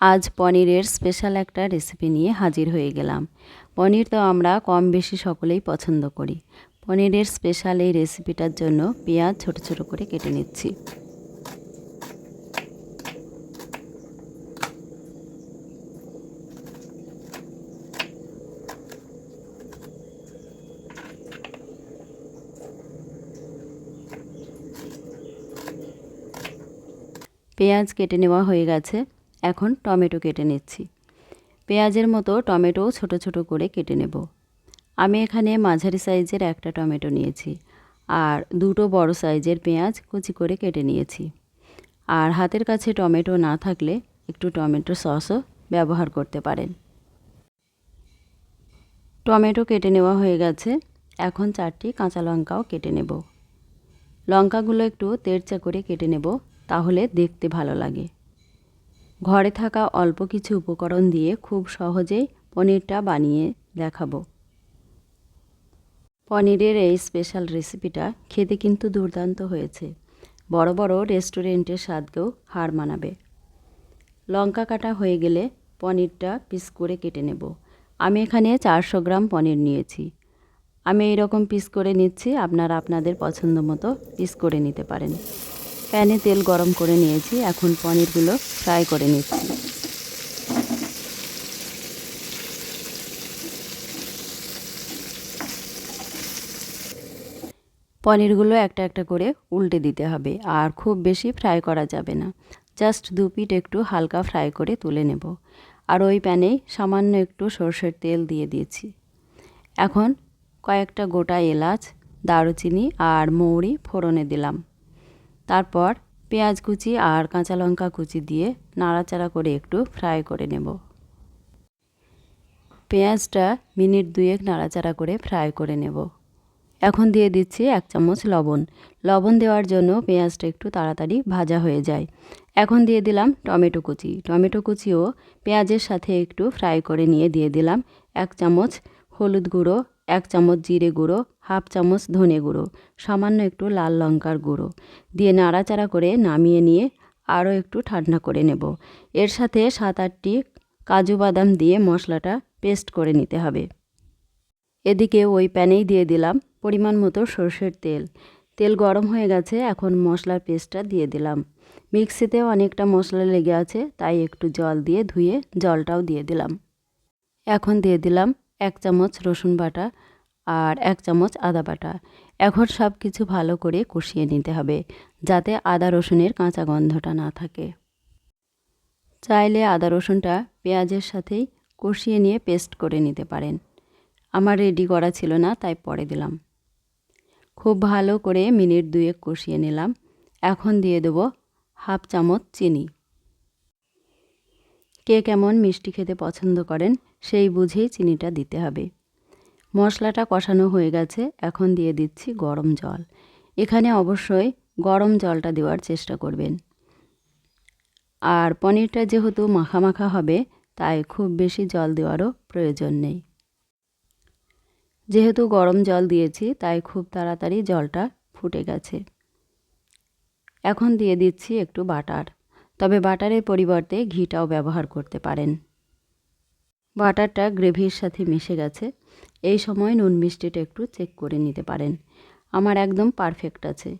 আজ পনিরের স্পেশাল একটা রেসিপি নিয়ে হাজির হয়ে গেলাম। পনির তো আমরা কম বেশি সকলেই পছন্দ করি। পনিরের স্পেশাল এই রেসিপিটার জন্য পেঁয়াজ ছোট ছোট করে কেটে নিচ্ছি। পেঁয়াজ কেটে নেওয়া হয়ে গেছে। এখন টমেটো কেটে নিচ্ছি। পেঁয়াজের মতো টমেটো ছোট ছোট করে কেটে নেব। আমি এখানে মাঝারি সাইজের একটা টমেটো নিয়েছি আর দুটো বড় সাইজের পেঁয়াজ কুচি করে কেটে নিয়েছি। আর হাতের কাছে টমেটো না থাকলে একটু টমেটো সসও ব্যবহার করতে পারেন। টমেটো কেটে নেওয়া হয়ে গেছে। এখন চারটি কাঁচা লঙ্কাও কেটে নেব। লঙ্কাগুলো একটু তেরচা করে কেটে নেব, তাহলে দেখতে ভালো লাগে। ঘরে থাকা অল্প কিছু উপকরণ দিয়ে খুব সহজেই পনিরটা বানিয়ে দেখাবো। পনিরের এই স্পেশাল রেসিপিটা খেতে কিন্তু দুর্দান্ত হয়েছে। বড় বড় রেস্টুরেন্টের স্বাদকেও হার মানাবে। লঙ্কা কাটা হয়ে গেলে পনিরটা পিস করে কেটে নেব। আমি এখানে চারশো গ্রাম পনির নিয়েছি। আমি এইরকম পিস করে নিচ্ছি, আপনারা আপনাদের পছন্দ মতো পিস করে নিতে পারেন। প্যানে তেল গরম করে নিয়েছি। এখন পনিরগুলো ফ্রাই করে নিচ্ছি। পনিরগুলো একটা একটা করে উল্টে দিতে হবে, আর খুব বেশি ফ্রাই করা যাবে না। জাস্ট দু পিট একটু হালকা ফ্রাই করে তুলে নেব। আর ওই প্যানেই সামান্য একটু সর্ষের তেল দিয়ে দিয়েছি। এখন কয়েকটা গোটা এলাচ, দারুচিনি আর মৌরি ফোড়নে দিলাম। তারপর পেঁয়াজ কুচি আর কাঁচা লঙ্কা কুচি দিয়ে নাড়াচাড়া করে একটু ফ্রাই করে নেব। পেঁয়াজটা মিনিট দুয়েক নাড়াচাড়া করে ফ্রাই করে নেব। এখন দিয়ে দিচ্ছি এক চামচ লবণ। লবণ দেওয়ার জন্য পেঁয়াজটা একটু তাড়াতাড়ি ভাজা হয়ে যায়। এখন দিয়ে দিলাম টমেটো কুচি। টমেটো কুচিও পেঁয়াজের সাথে একটু ফ্রাই করে নিয়ে দিয়ে দিলাম। এক চামচ হলুদ গুঁড়ো এক চামচ জিরে গুঁড়ো, হাফ চামচ ধনে গুঁড়ো, সামান্য একটু লাল লঙ্কার গুঁড়ো। দিয়ে নাড়াচাড়া করে নামিয়ে নিয়ে আরও একটু ঠান্ডা করে নেব। এর সাথে সাত আটটি কাজু বাদাম দিয়ে মশলাটা পেস্ট করে নিতে হবে। এদিকে ওই প্যানেই দিয়ে দিলাম পরিমাণ মতো সর্ষের তেল। তেল গরম হয়ে গেছে, এখন মশলার পেস্টটা দিয়ে দিলাম। মিক্সিতে অনেকটা মশলা লেগে আছে, তাই একটু জল দিয়ে ধুয়ে জলটাও দিয়ে দিলাম। এখন দিয়ে দিলাম এক চামচ রসুন বাটা আর এক চামচ আদা বাটা। এখন সব কিছু ভালো করে কষিয়ে নিতে হবে যাতে আদা রসুনের কাঁচা গন্ধটা না থাকে। চাইলে আদা রসুনটা পেঁয়াজের সাথেই কষিয়ে নিয়ে পেস্ট করে নিতে পারেন। আমার রেডি করা ছিল না, তাই পরে দিলাম। খুব ভালো করে মিনিট দুয়েক কষিয়ে নিলাম। এখন দিয়ে দেবো হাফ চামচ চিনি। কে কেমন মিষ্টি খেতে পছন্দ করেন, সেই বুঝেই চিনিটা দিতে হবে। মশলাটা কষানো হয়ে গেছে, এখন দিয়ে দিচ্ছি গরম জল। এখানে অবশ্যই গরম জলটা দেওয়ার চেষ্টা করবেন। আর পনিরটা যেহেতু মাখা মাখা হবে, তাই খুব বেশি জল দেওয়ারও প্রয়োজন নেই। যেহেতু গরম জল দিয়েছি, তাই খুব তাড়াতাড়ি জলটা ফুটে গেছে। এখন দিয়ে দিচ্ছি একটু বাটার। তবে বাটারের পরিবর্তে ঘিটাও ব্যবহার করতে পারেন। বাটারটা গ্রেভির সাথে মিশে গেছে। এই সময় নুন মিষ্টিটা একটু চেক করে নিতে পারেন। আমার একদম পারফেক্ট আছে।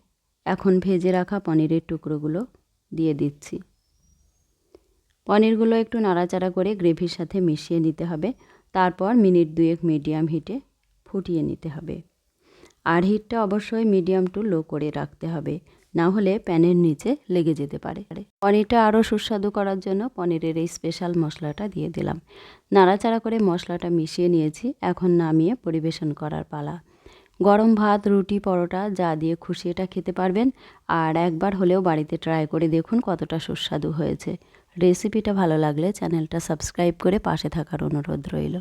এখন ভেজে রাখা পনিরের টুকরোগুলো দিয়ে দিচ্ছি। পনিরগুলো একটু নাড়াচাড়া করে গ্রেভির সাথে মিশিয়ে নিতে হবে। তারপর মিনিট দুয়েক মিডিয়াম হিটে ফুটিয়ে নিতে হবে। আর হিটটা অবশ্যই মিডিয়াম টু লো করে রাখতে হবে। না হলে প্যানের নিচে লেগে যেতে পারে। পনিরটা আরও সুস্বাদু করার জন্য পনিরের এই স্পেশাল মশলাটা দিয়ে দিলাম। নাড়াচাড়া করে মশলাটা মিশিয়ে নিয়েছি, এখন নামিয়ে পরিবেশন করার পালা। গরম ভাত, রুটি, পরোটা, যা দিয়ে খুশি এটা খেতে পারবেন। আর একবার হলেও বাড়িতে ট্রাই করে দেখুন কতটা সুস্বাদু হয়েছে। রেসিপিটা ভালো লাগলে চ্যানেলটা সাবস্ক্রাইব করে পাশে থাকার অনুরোধ রইল।